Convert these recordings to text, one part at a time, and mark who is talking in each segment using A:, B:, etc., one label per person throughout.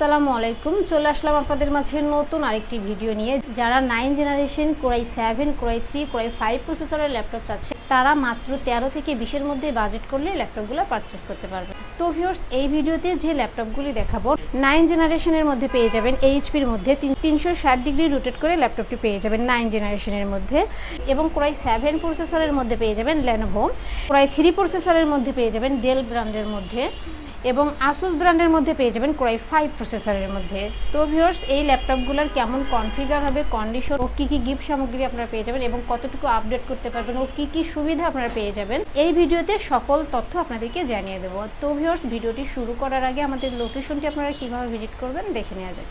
A: আসসালামু আলাইকুম। চলে আসলাম আপনাদের মাঝে নতুন আরেকটি ভিডিও নিয়ে। যারা nine generation core i seven core i three core i five প্রসেসরের ল্যাপটপ চাচ্ছে, তারা মাত্র তেরো থেকে বিশের মধ্যে বাজেট করলে ল্যাপটপগুলো পারচেস করতে পারবে। তো ভিউয়ার্স এই ভিডিওতে যে ল্যাপটপগুলি দেখাবো নাইন জেনারেশনের মধ্যে পেয়ে যাবেন এইচপির মধ্যে তিনশো ষাট ডিগ্রি রোটেট করে ল্যাপটপটি পেয়ে যাবেন নাইন জেনারেশনের মধ্যে। এবং কোরাই সেভেন প্রসেসরের মধ্যে পেয়ে যাবেন ল্যানোভো কোরাই থ্রি প্রসেসরের মধ্যে পেয়ে যাবেন ডেল ব্র্যান্ডের মধ্যে। এবং আসুস ব্র্যান্ডের মধ্যে পেয়ে যাবেন ক্রাই ফাইভ প্রসেসরের মধ্যে। তো ভিউয়ার্স এই ল্যাপটপগুলোর কেমন কনফিগার হবে কন্ডিশন ও কী কী গিফট সামগ্রী আপনারা পেয়ে যাবেন এবং কতটুকু আপডেট করতে পারবেন ও কী কী সুবিধা আপনারা পেয়ে যাবেন, এই ভিডিওতে সকল তথ্য আপনাদেরকে জানিয়ে দেবো। তো ভিওর্স ভিডিওটি শুরু করার আগে আমাদের লোকেশনটি আপনারা কীভাবে ভিজিট করবেন দেখে নেওয়া যায়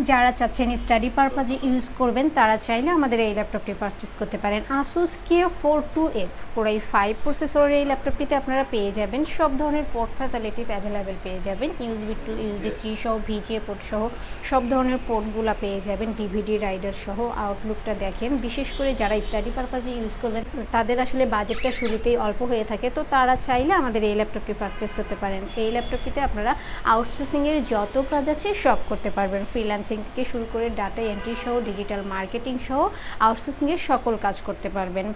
A: যারা চাচ্ছেন স্টাডি পারপাজে ইউজ করবেন তারা চাইলে আমাদের এই ল্যাপটপটি পারচেস করতে পারেন। Asus K four two F core i five প্রসেসরের এই ল্যাপটপটিতে আপনারা পেয়ে যাবেন। সব ধরনের পোর্ট ফ্যাসিলিটিস অ্যাভেলেবেল পেয়ে যাবেন। ইউজবি টু ইউজবি থ্রি সহ ভিজিএ পোর্ট সহ সব ধরনের পোর্টগুলো পেয়ে যাবেন। ডিভিডি রাইডার সহ আউটলুকটা দেখেন। বিশেষ করে যারা স্টাডি পারপাজে ইউজ করবেন তাদের আসলে বাজেটটা শুরুতেই অল্প হয়ে থাকে। তো তারা চাইলে আমাদের এই ল্যাপটপটি পারচেস করতে পারেন। এই ল্যাপটপটিতে আপনারা আউটসোর্সিংয়ের যত কাজ আছে সব করতে পারবেন। ফ্রিল্যান্সিং থেকে শুরু করে ডাটা এন্ট্রি সহ, ডিজিটাল মার্কেটিং সহ আউটসোর্সিংয়ের সকল কাজ করতে পারবেন।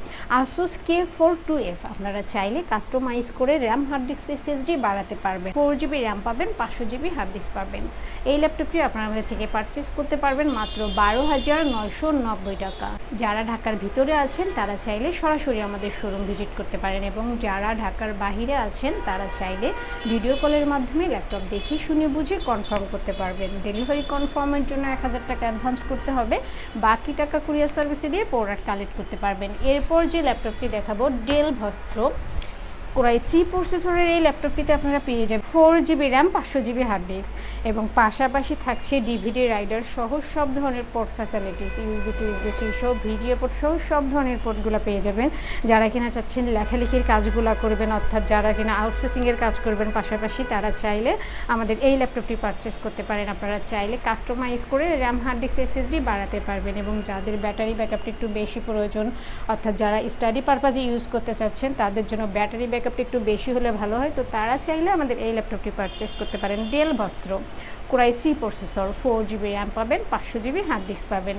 A: Asus K four two F আপনারা চাইলে কাস্টমাইজ করে র্যাম হার্ড এসএসডি বাড়াতে পারবেন। ফোর জিবি র্যাম পাবেন, পাঁচশো জিবি হার্ড ডিস্ক পাবেন। এই ল্যাপটপটি আপনারা আমাদের থেকে পারচেস করতে পারবেন মাত্র বারো হাজার নয়শো নব্বই টাকা। যারা ঢাকার ভিতরে আছেন, তারা চাইলে সরাসরি আমাদের শোরুম ভিজিট করতে পারেন এবং যারা ঢাকার বাহিরে আছেন, তারা চাইলে ভিডিও কলের মাধ্যমে ল্যাপটপ দেখে শুনে বুঝে কনফার্ম করতে পারবেন। ডেলিভারি কনফার্মের জন্য এক হাজার টাকা অ্যাডভান্স করতে হবে। বাকি টাকা কুরিয়ার সার্ভিসে দিয়ে প্রোডাক্ট কালেক্ট করতে পারবেন। এরপর যে ল্যাপটপটি দেখাবো ডেল ভস্ত্র কোরাই থ্রি প্রসেসরের এই ল্যাপটপটিতে আপনারা পেয়ে যাবেন ফোর জিবি র্যাম, পাঁচশো জিবি হার্ড ডিস্ক এবং পাশাপাশি থাকছে ডিভিডি রাইডার সহ সব ধরনের port facilities USB two USB three সহ ভিজিএ পোর্ট সহ সব ধরনের পোর্টগুলো পেয়ে যাবেন। যারা কিনা চাচ্ছেন লেখালেখির কাজগুলো করবেন, অর্থাৎ যারা কিনা আউটসোর্সিংয়ের কাজ করবেন, পাশাপাশি তারা চাইলে আমাদের এই ল্যাপটপটি পারচেস করতে পারেন। আপনারা চাইলে কাস্টমাইজ করে র্যাম, হার্ড ডিস্ক এসএসডি বাড়াতে পারবেন এবং যাদের ব্যাটারি ব্যাকআপটি একটু বেশি প্রয়োজন, অর্থাৎ যারা স্টাডি পারপাজে ইউজ করতে চাচ্ছেন, তাদের জন্য ব্যাটারি ব্যাকআপটা একটু বেশি হলে ভালো হয়। তো তারা চাইলে আমাদের এই ল্যাপটপটি পারচেস করতে পারেন। Dell Vostro core i three processor four GB RAM পাবেন, পাঁচশো জিবি হার্ড ডিস্ক পাবেন।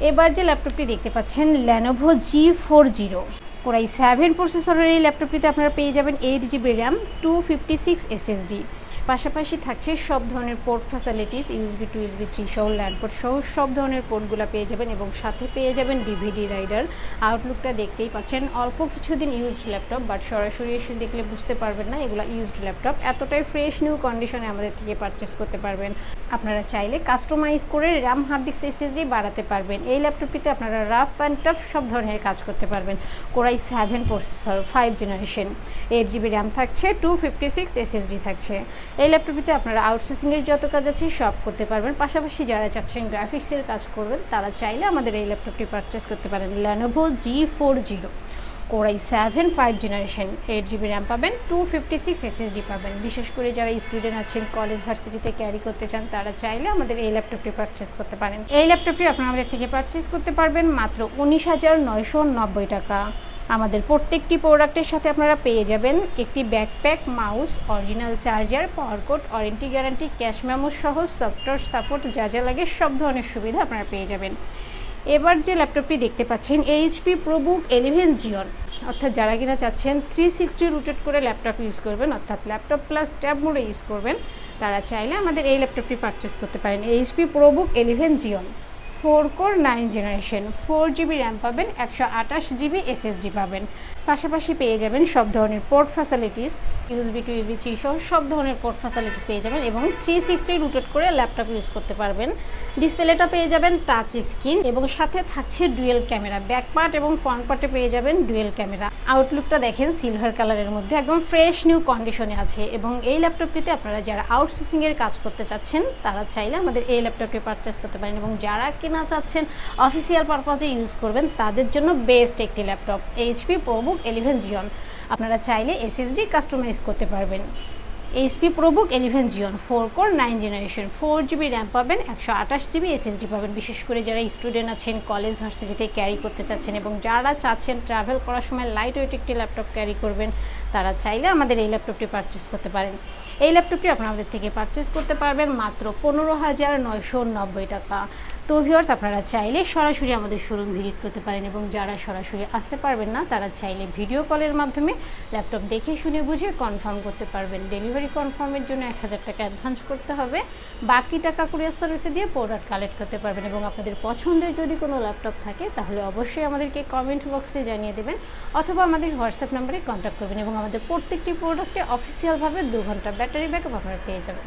A: এবার যে ল্যাপটপটি দেখতে পাচ্ছেন Lenovo G four zero core i seven প্রসেসরের এই ল্যাপটপটিতে আপনারা পেয়ে যাবেন eight GB RAM two fifty six SSD পাশাপাশি থাকছে সব ধরনের port facilities USB two USB three সহ ল্যান্ডপোর্ট সহ, সব ধরনের পোর্টগুলো পেয়ে যাবেন এবং সাথে পেয়ে যাবেন ডিভিডি রাইডার আউটলুকটা দেখতেই পাচ্ছেন, অল্প কিছুদিন ইউজড ল্যাপটপ বাট সরাসরি এসে দেখলে বুঝতে পারবেন না, এগুলো ইউজড ল্যাপটপ এতটাই ফ্রেশ নিউ কন্ডিশনে আমাদের থেকে পারচেস করতে পারবেন। আপনারা চাইলে কাস্টমাইজ করে র্যাম হার্ড ডিস্ক এসএসডি বাড়াতে পারবেন। এই ল্যাপটপটিতে আপনারা রাফ অ্যান্ড টাফ সব ধরনের কাজ করতে পারবেন। Core i seven processor five generation eight GB RAM থাকছে টু ফিফটি সিক্স এসএসডি থাকছে। এই ল্যাপটপটিতে আপনারা আউটসোর্সিংয়ের যত কাজ আছে সব করতে পারবেন। পাশাপাশি যারা চাচ্ছেন গ্রাফিক্সের কাজ করবেন, তারা চাইলে আমাদের এই ল্যাপটপটি পারচেস করতে পারেন। Lenovo G four zero core i seven five generation eight GB RAM পাবেন টু ফিফটি সিক্স এসএসডি পাবেন। বিশেষ করে যারা স্টুডেন্ট আছেন কলেজ ভার্সিটিতে ক্যারি করতে চান, তারা চাইলে আমাদের এই ল্যাপটপটি পারচেস করতে পারেন। এই ল্যাপটপটি আপনারা আমাদের থেকে পারচেস করতে পারবেন মাত্র উনিশ হাজার নয়শো নব্বই টাকা। আমাদের প্রত্যেকটি প্রোডাক্টের সাথে আপনারা পেয়ে যাবেন একটি backpack mouse original charger power cord warranty guarantee cash memo সহ সফটওয়্যার সাপোর্ট যা যা লাগে সব ধরনের সুবিধা আপনারা পেয়ে যাবেন। এবার যে ল্যাপটপটি দেখতে পাচ্ছেন এইচপি প্রোবুক এলিভেন জিওর অর্থাৎ যারা কিনা চাচ্ছেন থ্রি সিক্সটি রুটেড করে ল্যাপটপ ইউজ করবেন, অর্থাৎ ল্যাপটপ প্লাস ট্যাব মোডে ইউজ করবেন, তারা চাইলে আমাদের এই ল্যাপটপটি পারচেস করতে পারেন। HP ProBook eleven G one four core nine generation four GB RAM পাবেন একশো আঠাশ জিবি এসএসডি পাবেন। পাশাপাশি পেয়ে যাবেন সব ধরনের port facilities USB two USB three সহ সব ধরনের পোর্ট ফ্যাসিলিটিস পেয়ে যাবেন এবং থ্রি সিক্সটি রুটেড করে ল্যাপটপ ইউজ করতে পারবেন। ডিসপ্লেটা পেয়ে যাবেন টাচ স্ক্রিন এবং সাথে থাকছে ডুয়েল ক্যামেরা ব্যাক পার্ট এবং ফ্রন্ট পার্টে পেয়ে যাবেন ডুয়েল ক্যামেরা আউটলুকটা দেখেন সিলভার কালারের মধ্যে, একদম ফ্রেশ নিউ কন্ডিশনে আছে এবং এই ল্যাপটপটিতে আপনারা যারা আউটসোর্সিং এর কাজ করতে চাচ্ছেন, তারা চাইলে আমাদের এই ল্যাপটপটি পারচেস করতে পারেন এবং যারা কেনা চাচ্ছেন অফিসিয়াল পারপাজে ইউজ করবেন, তাদের জন্য বেস্ট একটি laptop HP ProBook eleven G one আপনারা চাইলে এসএসডি কাস্টমাইজ করতে পারবেন। HP ProBook eleven G one four core nine generation four GB RAM পাবেন, একশো আঠাশ জিবি এসএসডি পাবেন। বিশেষ করে যারা স্টুডেন্ট আছেন কলেজ ভার্সিটিতে ক্যারি করতে চাচ্ছেন এবং যারা চাচ্ছেন ট্রাভেল করার সময় লাইট ওয়েট একটি ল্যাপটপ ক্যারি করবেন তারা চাইলে আমাদের এই ল্যাপটপটি পারচেস করতে পারেন। এই ল্যাপটপটি আপনাদের থেকে পারচেস করতে পারবেন মাত্র পনেরো হাজার নয়শো নব্বই টাকা। তো ভিউয়ার্স আপনারা চাইলে সরাসরি আমাদের শোরুম ভিজিট করতে পারেন এবং যারা সরাসরি আসতে পারবেন না, তারা চাইলে ভিডিও কলের মাধ্যমে ল্যাপটপ দেখে শুনে বুঝে কনফার্ম করতে পারবেন। ডেলিভারি কনফার্মের জন্য এক হাজার টাকা অ্যাডভান্স করতে হবে। বাকি টাকা কুরিয়ার সার্ভিসে দিয়ে প্রোডাক্ট কালেক্ট করতে পারবেন এবং আপনাদের পছন্দের যদি কোনো ল্যাপটপ থাকে, তাহলে অবশ্যই আমাদেরকে কমেন্ট বক্সে জানিয়ে দেবেন অথবা আমাদের হোয়াটসঅ্যাপ নাম্বারে কন্ট্যাক্ট করবেন এবং আমাদের প্রত্যেকটি প্রোডাক্টে অফিসিয়ালভাবে দু ঘণ্টা ব্যাটারি ব্যাকআপ আপনারা পেয়ে যাবেন।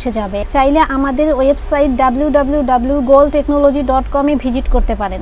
A: যাবে। চাইলে আমাদের website W W W Goal Technology dot কমে ভিজিট করতে পারেন।